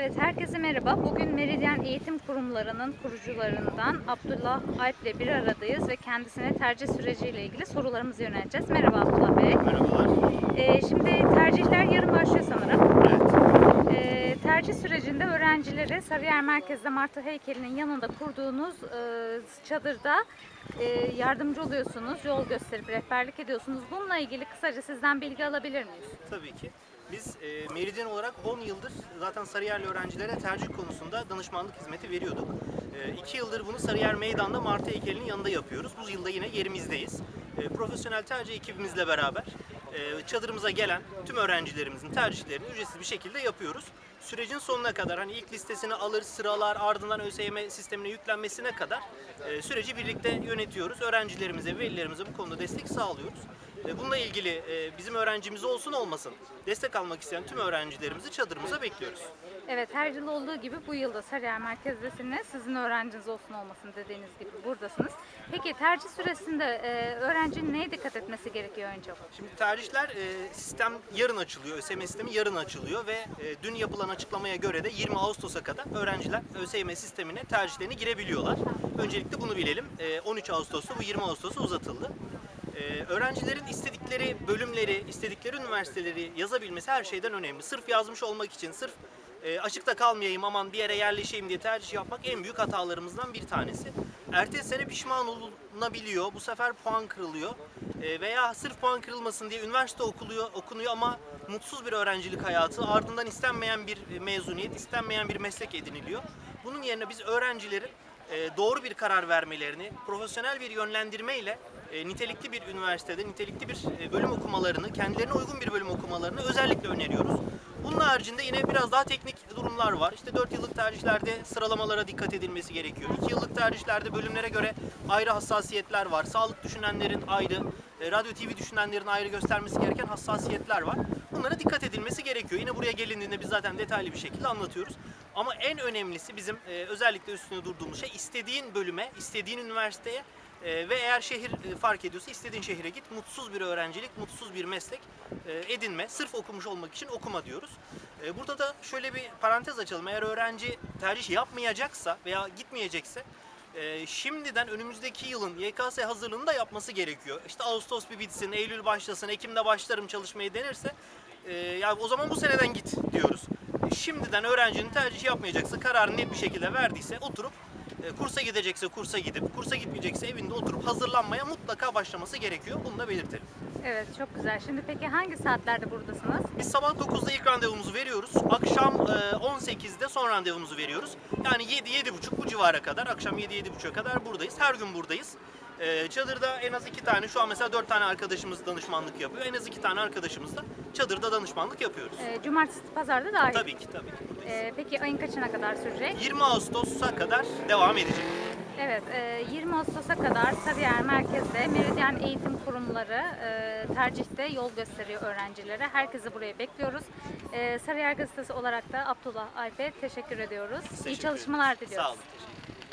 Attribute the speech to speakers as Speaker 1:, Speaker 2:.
Speaker 1: Evet, herkese merhaba. Bugün Meridyen Eğitim Kurumları'nın kurucularından Abdullah Alp ile bir aradayız ve kendisine tercih süreciyle ilgili sorularımızı yönelteceğiz. Merhaba Abdullah Bey.
Speaker 2: Merhabalar.
Speaker 1: Ee, şimdi tercihler yarın başlıyor sanırım.
Speaker 2: Evet.
Speaker 1: Ee, tercih sürecinde öğrencileri Sarıyer Merkez'de Martı heykelinin yanında kurduğunuz e, çadırda e, yardımcı oluyorsunuz, yol gösterip rehberlik ediyorsunuz. Bununla ilgili kısaca sizden bilgi alabilir miyiz?
Speaker 2: Tabii ki. Biz e, Meridyen olarak 10 yıldır zaten Sarıyerli öğrencilere tercih konusunda danışmanlık hizmeti veriyorduk. 2 yıldır bunu Sarıyer Meydan'da Martı heykelinin yanında yapıyoruz. Bu yılda yine yerimizdeyiz. E, profesyonel tercih ekibimizle beraber e, çadırımıza gelen tüm öğrencilerimizin tercihlerini ücretsiz bir şekilde yapıyoruz. Sürecin sonuna kadar hani ilk listesini alır, sıralar, ardından ÖSYM sistemine yüklenmesine kadar e, süreci birlikte yönetiyoruz. Öğrencilerimize, velilerimize bu konuda destek sağlıyoruz. E, Bununla ilgili e, bizim öğrencimiz olsun olmasın destek almak isteyen tüm öğrencilerimizi çadırımıza bekliyoruz.
Speaker 1: Evet her yıl olduğu gibi bu yılda Sarıyer Merkez'desiniz. Sizin öğrenciniz olsun olmasın dediğiniz gibi buradasınız. Peki tercih süresinde e, öğrencinin neye dikkat etmesi gerekiyor önce?
Speaker 2: Şimdi tercihler sistem yarın açılıyor. ÖSYM sistemi yarın açılıyor ve dün yapılan açıklamaya göre de 20 Ağustos'a kadar öğrenciler ÖSYM sistemine tercihlerini girebiliyorlar. Öncelikle bunu bilelim. E, 13 Ağustos'ta bu 20 Ağustos'a uzatıldı. Ee, öğrencilerin istedikleri bölümleri, istedikleri üniversiteleri yazabilmesi her şeyden önemli. Sırf yazmış olmak için, sırf e, açıkta kalmayayım aman bir yere yerleşeyim diye tercih yapmak en büyük hatalarımızdan bir tanesi. Ertesi sene pişman olunabiliyor, bu sefer puan kırılıyor E, veya sırf puan kırılmasın diye üniversite okuluyor, okunuyor ama mutsuz bir öğrencilik hayatı, ardından istenmeyen bir mezuniyet, istenmeyen bir meslek ediniliyor. Bunun yerine biz öğrencilerin e, doğru bir karar vermelerini, profesyonel bir yönlendirmeyle e, nitelikli bir üniversitede nitelikli bir e, bölüm okumalarını, kendilerine uygun bir bölüm okumalarını özellikle öneriyoruz. Bunun haricinde yine biraz daha teknik durumlar var. İşte 4 yıllık tercihlerde sıralamalara dikkat edilmesi gerekiyor. 2 yıllık tercihlerde bölümlere göre ayrı hassasiyetler var. Sağlık düşünenlerin ayrı, e, radyo TV düşünenlerin ayrı göstermesi gereken hassasiyetler var. Bunlara dikkat edilmesi gerekiyor. Yine buraya gelindiğinde biz zaten detaylı bir şekilde anlatıyoruz. Ama en önemlisi bizim e, özellikle üstüne durduğumuz şey istediğin bölüme, istediğin üniversiteye e, ve eğer şehir e, fark ediyorsa istediğin şehire git. Mutsuz bir öğrencilik, mutsuz bir meslek e, edinme. Sırf okumuş olmak için okuma diyoruz. E, burada da şöyle bir parantez açalım. Eğer öğrenci tercih yapmayacaksa veya gitmeyecekse e, şimdiden önümüzdeki yılın YKS hazırlığını da yapması gerekiyor. İşte Ağustos bir bitsin, Eylül başlasın, Ekim'de başlarım çalışmayı denirse e, ya o zaman bu seneden git diyoruz. E, Şimdiden öğrencinin tercih yapmayacaksa, kararını net bir şekilde verdiyse oturup kursa gidecekse kursa gidip, kursa gitmeyecekse evinde oturup hazırlanmaya mutlaka başlaması gerekiyor. Bunu da belirtelim.
Speaker 1: Evet çok güzel. Şimdi peki hangi saatlerde buradasınız?
Speaker 2: Biz sabah 9'da ilk randevumuzu veriyoruz. Akşam e, 18'de son randevumuzu veriyoruz. Yani 7-7.30 bu civara kadar, akşam 7-7.30'a kadar buradayız. Her gün buradayız. E, çadırda en az iki tane, şu an mesela dört tane arkadaşımız danışmanlık yapıyor. En az iki tane arkadaşımız da çadırda danışmanlık yapıyoruz.
Speaker 1: E, cumartesi, pazarda dahil.
Speaker 2: Tabii ki, tabii ki buradayız.
Speaker 1: E, peki ayın kaçına kadar sürecek?
Speaker 2: 20 Ağustos'a kadar devam edecek.
Speaker 1: Evet, e, 20 Ağustos'a kadar Sarıyer Merkez'de Meridyen Eğitim Kurumları e, tercihte yol gösteriyor öğrencilere. Herkesi buraya bekliyoruz. E, Sarıyer Gazetesi olarak da Abdullah Alp'e teşekkür ediyoruz.
Speaker 2: Biz
Speaker 1: İyi
Speaker 2: teşekkür
Speaker 1: çalışmalar diliyoruz.
Speaker 2: Sağ olun, teşekkür